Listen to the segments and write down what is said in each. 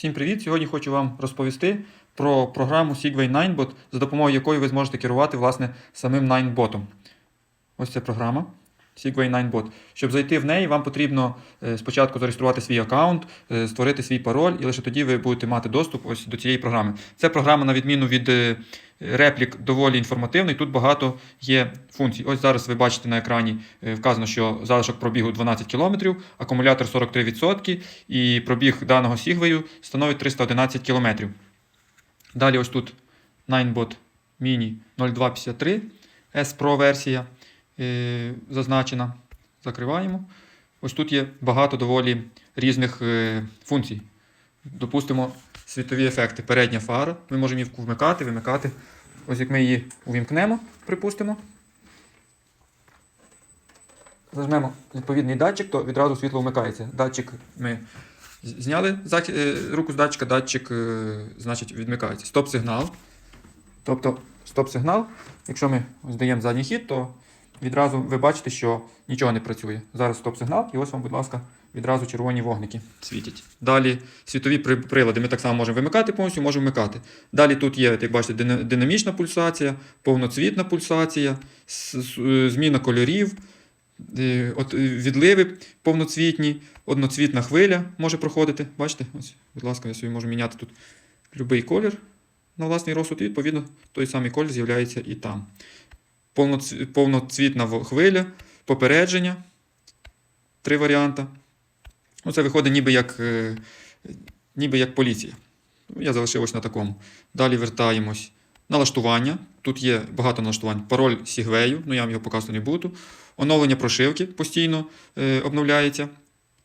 Всім привіт! Сьогодні хочу вам розповісти про програму Segway 9bot, за допомогою якої ви зможете керувати власне самим 9bot. Ось ця програма Segway 9bot. Щоб зайти в неї, вам потрібно е, спочатку зареєструвати свій аккаунт, е, створити свій пароль, і лише тоді ви будете мати доступ ось до цієї програми. Ця програма, на відміну від е, реплік, доволі інформативна, і тут багато є функцій. Ось зараз ви бачите на екрані вказано, що залишок пробігу 12 км, акумулятор 43%, і пробіг даного Segway становить 311 км. Далі ось тут 9bot Mini 0253 S Pro версія зазначена. Закриваємо. Ось тут є багато доволі різних е, функцій. Допустимо, світові ефекти. Передня фара. Ми можемо її вмикати, вимикати. Ось як ми її увімкнемо, припустимо. Зажмемо відповідний датчик, то відразу світло вмикається. Датчик ми зняли е, руку з датчика, датчик е, значить, відмикається. Стоп-сигнал. Тобто стоп-сигнал. Якщо ми ось даємо задній хід, то відразу ви бачите, що нічого не працює. Зараз стоп-сигнал, і ось вам, будь ласка, відразу червоні вогники світять. Далі світові прилади ми так само можемо вимикати повністю, можемо вмикати. Далі тут є, як бачите, динамічна пульсація, повноцвітна пульсація, зміна кольорів. Е, От відливи повноцвітні, одноцвітна хвиля може проходити. Бачите? Ось, будь ласка, я собі можу міняти тут будь-який колір на власний розсуд, і відповідно той самий колір з'являється і там. Повноц- Повноцвітна хвиля, попередження. Три варіанти. Ну, це виходить ніби як, е, ніби як поліція. Ну, Я залишив ось на такому. Далі вертаємось. Налаштування. Тут є багато налаштувань. Пароль Сігвею, ну я вам його показувати не буду. Оновлення прошивки постійно е, обновляється.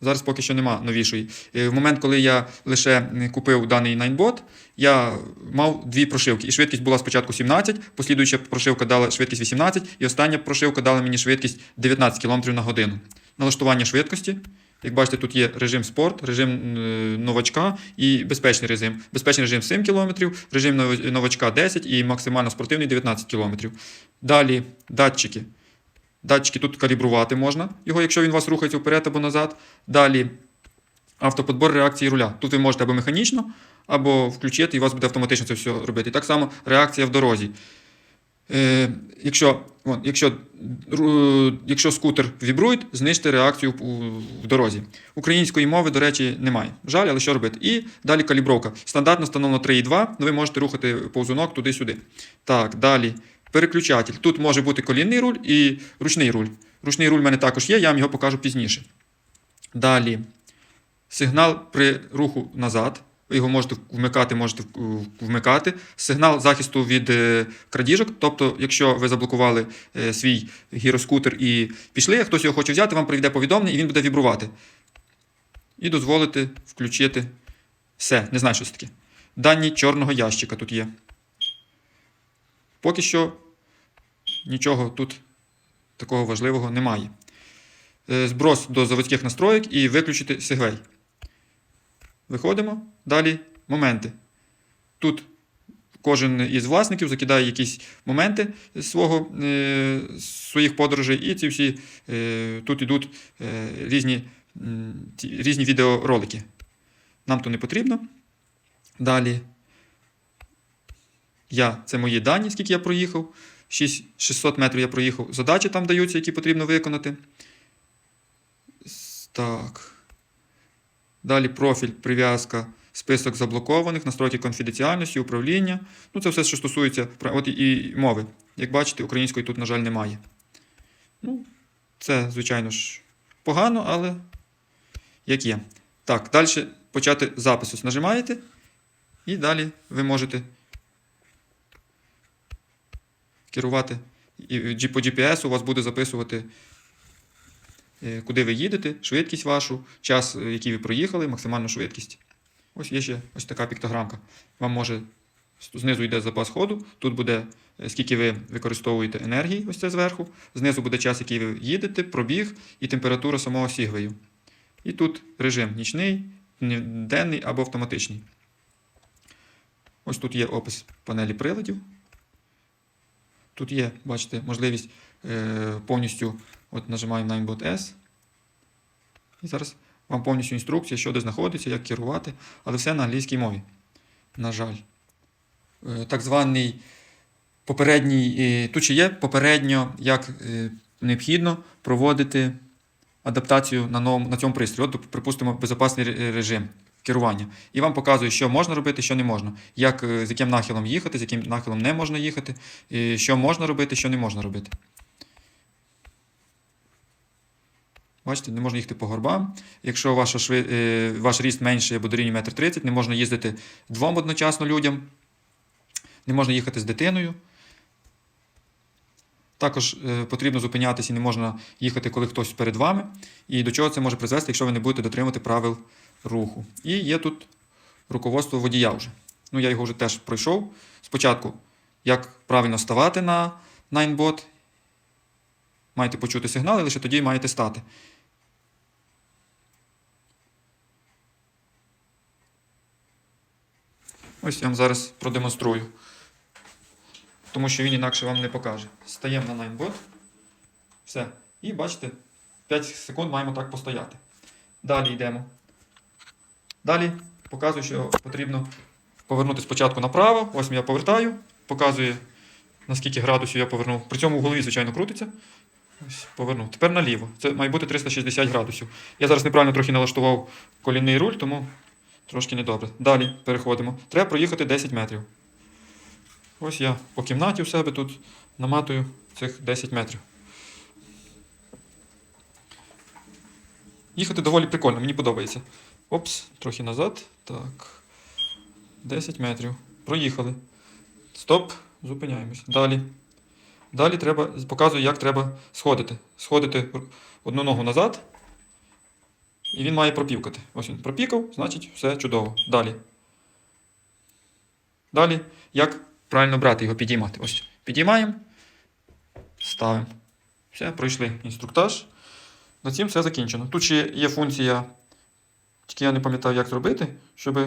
Зараз поки що нема новішої. Е, В момент, коли я лише купив даний Ninebot, я мав дві прошивки. І швидкість була спочатку 17, послідуюча прошивка дала швидкість 18, і остання прошивка дала мені швидкість 19 км на годину. Налаштування швидкості. Як бачите, тут є режим спорт, режим е, новачка і безпечний режим. Безпечний режим 7 км, режим новачка 10 і максимально спортивний 19 км. Далі датчики. Датчики тут калібрувати можна, його, якщо він у вас рухається вперед або назад. Далі автоподбор реакції руля. Тут ви можете або механічно, або включити, і у вас буде автоматично це все робити. Так само реакція в дорозі. Е, якщо, вон, якщо, якщо скутер вібрує, знижте реакцію в дорозі. Української мови, до речі, немає. Жаль, але що робити? І далі калібровка. Стандартно встановлено 3,2, але ви можете рухати повзунок туди-сюди. Так, далі. Переключатель. Тут може бути колінний руль і ручний руль. Ручний руль в мене також є, я вам його покажу пізніше. Далі. Сигнал при руху назад. Ви його можете вмикати, можете вмикати. Сигнал захисту від е, крадіжок. Тобто, якщо ви заблокували е, свій гіроскутер і пішли, а хтось його хоче взяти, вам прийде повідомлення і він буде вібрувати. І дозволити включити все. Не знаю, що це таке. Дані чорного ящика тут є. Поки що нічого тут такого важливого немає. Е, Зброс до заводських настроїк і виключити сегвей. Виходимо. Далі моменти. Тут кожен із власників закидає якісь моменти свого, е, своїх подорожей, і ці всі е, тут йдуть різні, різні відеоролики. Нам то не потрібно. Далі. Я, це мої дані, скільки я проїхав. 6, 600 метрів я проїхав. Задачі там даються, які потрібно виконати. Так. Далі профіль, прив'язка, список заблокованих, настройки конфіденціальності, управління. Ну, це все, що стосується от і мови. Як бачите, української тут, на жаль, немає. Ну, це, звичайно ж, погано, але як є. Так, далі почати запис. Ось Нажимаєте, і далі ви можете керувати. По GPS у вас буде записувати, е, куди ви їдете, швидкість вашу, час, е, який ви проїхали, максимальну швидкість. Ось є ще ось така піктограмка. Вам може знизу йде запас ходу, тут буде е, скільки ви використовуєте енергії, ось це зверху. Знизу буде час, який ви їдете, пробіг і температура самого сігвею. І тут режим нічний, денний або автоматичний. Ось тут є опис панелі приладів. Тут є, бачите, можливість е, повністю от нажимаємо 9bot S. І зараз вам повністю інструкція, що де знаходиться, як керувати, але все на англійській мові. На жаль. Е, Так званий попередній. е, Тут ще є попередньо, як е, необхідно проводити адаптацію на, новому, на цьому пристрої. От, припустимо, безпечний режим керування. І вам показує, що можна робити, що не можна. Як, е, з яким нахилом їхати, з яким нахилом не можна їхати, і що можна робити, що не можна робити. Бачите, не можна їхати по горбам. Якщо ваша шви... е, ваш ріст менший або дорівнює 1,30 м, не можна їздити двом одночасно людям, не можна їхати з дитиною. Також е, потрібно зупинятися і не можна їхати, коли хтось перед вами. І до чого це може призвести, якщо ви не будете дотримувати правил руху. І є тут руководство водія вже. Ну, я його вже теж пройшов. Спочатку, як правильно ставати на Ninebot. Маєте почути сигнали, лише тоді маєте стати. Ось я вам зараз продемонструю. Тому що він інакше вам не покаже. Стаємо на Ninebot. Все. І бачите, 5 секунд маємо так постояти. Далі йдемо. Далі показую, що потрібно повернути спочатку направо. Ось я повертаю, показує, наскільки градусів я повернув. При цьому в голові, звичайно, крутиться. Ось, повернув. Тепер наліво. Це має бути 360 градусів. Я зараз неправильно трохи налаштував колінний руль, тому трошки недобре. Далі переходимо. Треба проїхати 10 метрів. Ось я по кімнаті у себе тут наматую цих 10 метрів. Їхати доволі прикольно, мені подобається. Опс, трохи назад. Так. 10 метрів. Проїхали. Стоп, зупиняємось. Далі. Далі треба, показую, як треба сходити. Сходити одну ногу назад. І він має пропівкати. Ось він пропікав, значить все чудово. Далі. Далі, як правильно брати його, підіймати. Ось. Підіймаємо, ставимо. Все, пройшли інструктаж. На цим все закінчено. Тут ще є функція, тільки я не пам'ятаю, як зробити, щоб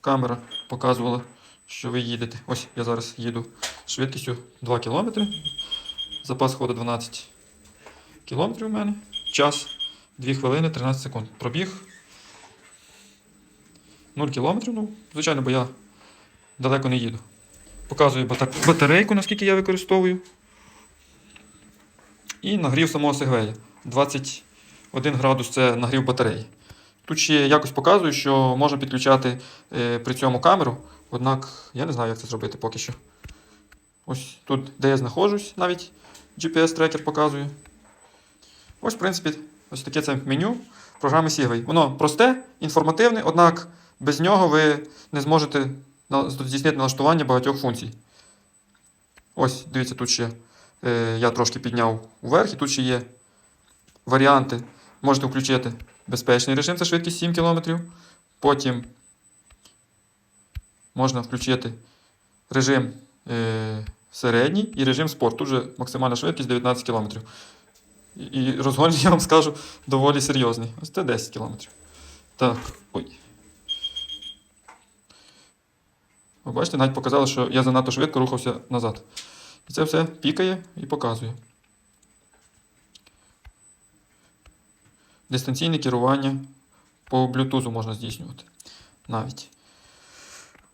камера показувала, що ви їдете. Ось я зараз їду швидкістю 2 км. Запас ходу 12 км у мене. Час 2 хвилини 13 секунд. Пробіг 0 км. Ну, звичайно, бо я далеко не їду. Показую батарейку, наскільки я використовую. І нагрів самого сегвея. 21 градус це нагрів батареї. Тут ще якось показую, що можна підключати е, при цьому камеру, однак я не знаю, як це зробити поки що. Ось тут, де я знаходжусь, навіть GPS-трекер показує. Ось, в принципі, ось таке це меню програми Segway. Воно просте, інформативне, однак без нього ви не зможете здійснити налаштування багатьох функцій. Ось, дивіться, тут ще е, я трошки підняв уверх, і тут ще є варіанти. Можете включити безпечний режим, це швидкість 7 км. Потім можна включити режим е, середній і режим спорт. Тут максимальна швидкість 19 км. І, і розгон, я вам скажу, доволі серйозний. Ось це 10 км. Так, ой. Ви бачите, навіть показало, що я занадто швидко рухався назад. І це все пікає і показує. Дистанційне керування по Bluetooth можна здійснювати навіть.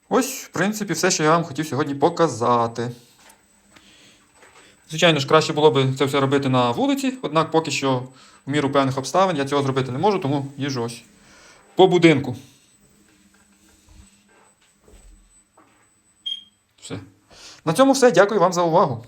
Ось, в принципі, все, що я вам хотів сьогодні показати. Звичайно ж, краще було б це все робити на вулиці, однак поки що в міру певних обставин я цього зробити не можу, тому їжджу ось по будинку. Все. На цьому все. Дякую вам за увагу.